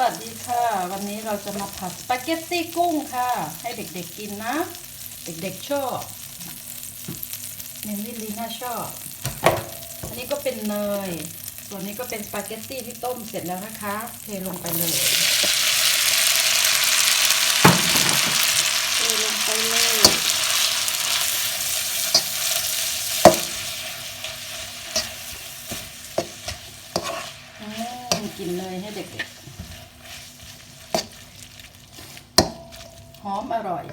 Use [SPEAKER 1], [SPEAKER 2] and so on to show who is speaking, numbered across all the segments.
[SPEAKER 1] วัสดีค่ะ วันนี้เราจะมาผัดสปาเกตตี้กุ้งค่ะ ให้เด็กๆกินนะ เด็กๆชอบเนนวิลลีน่าชอบ อันนี้ก็เป็นเนย ส่วนนี้ก็เป็นสปาเกตตี้ที่ต้มเสร็จแล้วนะคะ เทลงไปเลยเทลงไปเลยอืมกินเนยให้เด็กๆ หอมอร่อย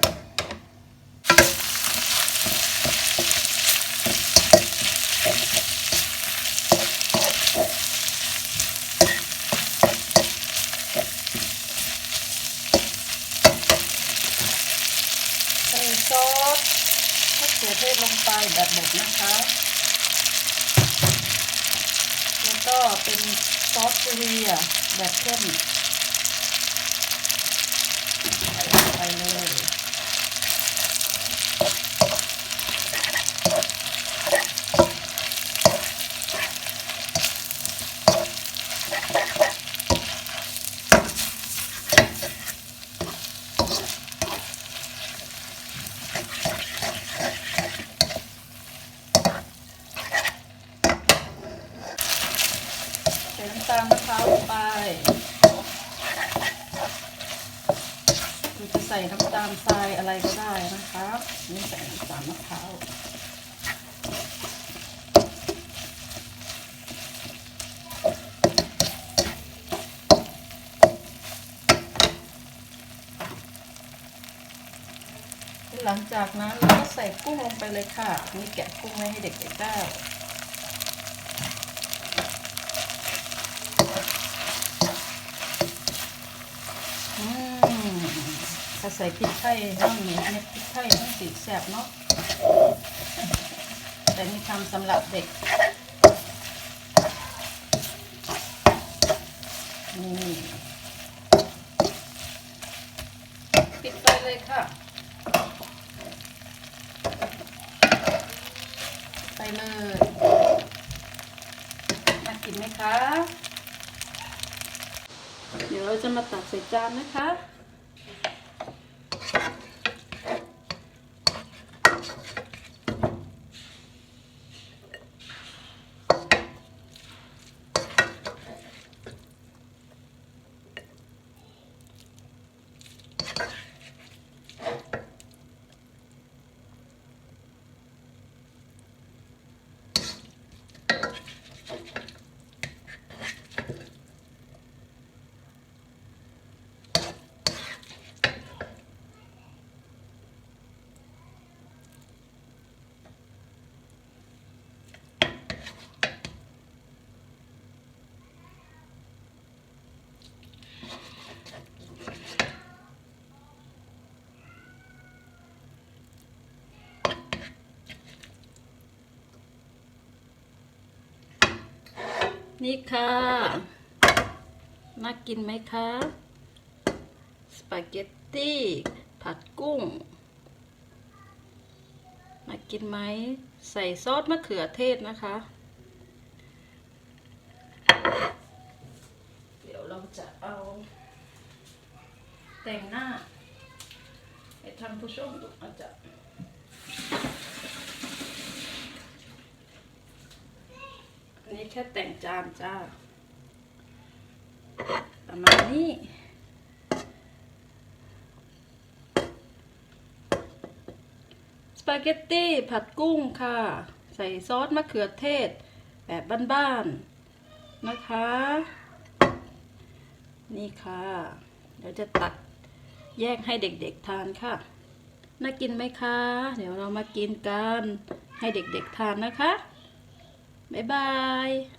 [SPEAKER 1] ใส่ซอสมะเขือเทศลงไปแบบหมดนะคะ แล้วก็เป็นซอสเกรียแบบเข้มใส่ลงไปเลย ใส่ น้ำตาลมะพร้าวลงไปหรือจะใส่น้ำตาลทรายอะไรก็ได้นะคะนี่ใส่น้ำตาลมะพร้าวหลังจากนั้นเราก็ใส่กุ้งลงไปเลยค่ะ นี่แกะกุ้งไว้ให้เด็กๆได้ อืม ถ้าใส่พริกไทยต้องมีเม็ดพริกไทยต้องสีแสบเนาะแต่นี่ทำสำหรับเด็กนี่ปิดไฟเลยค่ะ ไปเลยมากินไหมคะ เดี๋ยวเราจะมาตักใส่จานนะคะ นี่ค่ะ น่ากินไหมคะ สปาเกตตี้ ผัดกุ้ง น่ากินไหม ใส่ซอสมะเขือเทศนะคะ เดี๋ยวเราจะเอาแต่งหน้าให้ท่านผู้ชมดูอาจจะ อันนี้แค่แต่งจานจ้า ประมาณนี้ สปาเกตตี้ผัดกุ้งค่ะ ใส่ซอสมะเขือเทศ แบบบ้านๆ นะคะ นี่ค่ะ เดี๋ยวจะตักแยกให้เด็กๆทานค่ะ น่ากินไหมคะ เดี๋ยวเรามากินกัน ให้เด็กๆทานนะคะ Bye-bye!